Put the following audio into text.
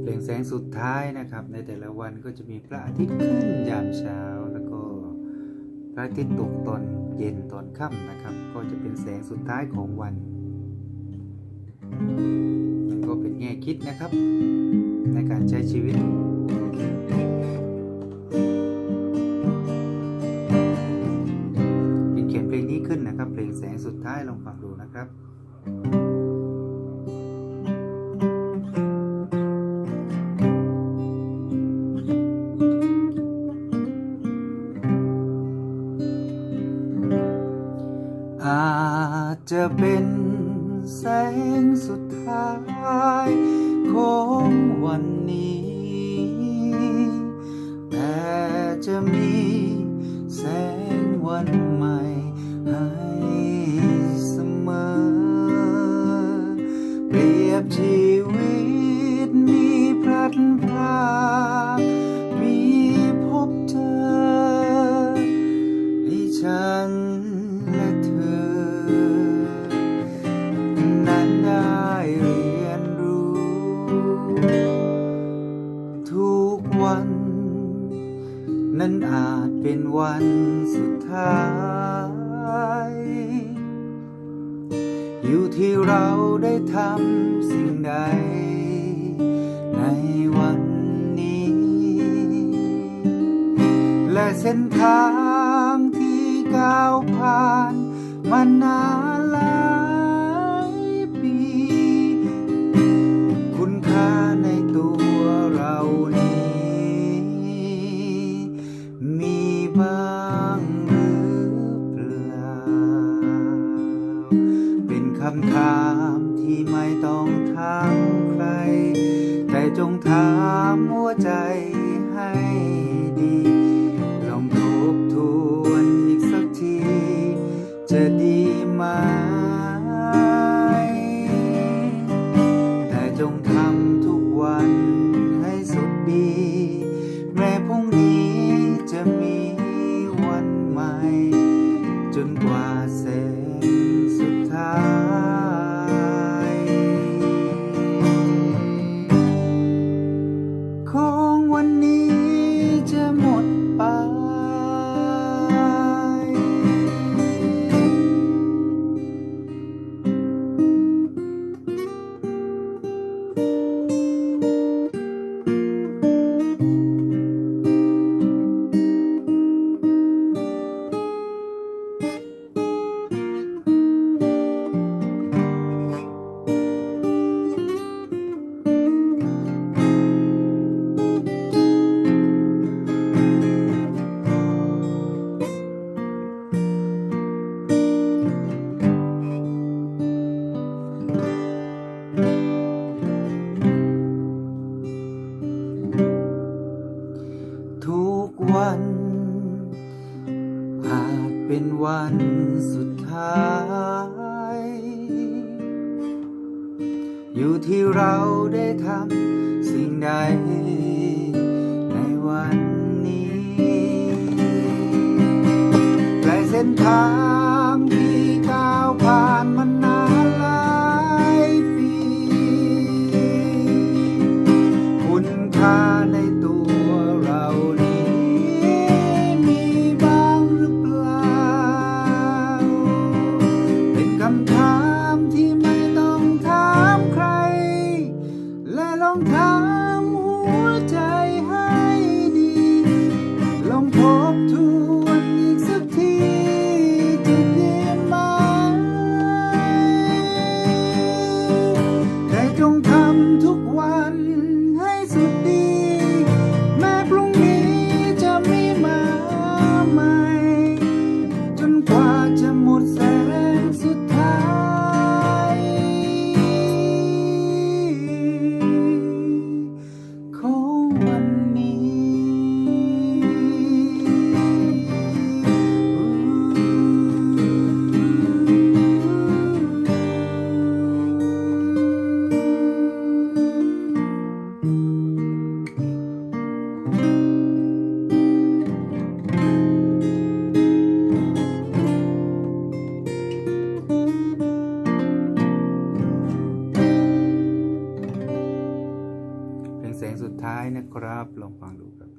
เพลงแสงสุดท้ายนะครับ ในแต่ละวันก็จะมีพระอาทิตย์ขึ้นยามเช้าแล้วก็พระอาทิตย์ตกตอนเย็นตอนค่ำนะครับ ก็จะเป็นแสงสุดท้ายของวันมันก็เป็นแง่คิดนะครับ ในการใช้ชีวิตยินเขียนเพลง ท้ายลองฟังดูนะครับ อาจจะเป็นแสงสุดท้ายของวันนี้ แต่จะมีแสงวันากมีพบเธอ ให้ฉันและเธอ นั้นได้เรียนรู้ ทุกวัน นั้นอาจเป็นวันสุดท้าย อยู่ที่เราได้ทำสิ่งใดในวัน เส้นทางที่ก้าวผ่านมานานหลายปี คุณค่าในตัวเรานี้ มีบ้างหรือเปล่า เป็นคำถามที่ไม่ต้องถามใคร แต่จงถามหัวใจ มา วัน อาจเป็นวันสุดท้าย อยู่ที่เราได้ทำสิ่งใด ในวันนี้ และเส้นทางที่ก้าวผ่านมานานหลายปี คุณค่าในตัว นะครับ ลองฟังดูครับ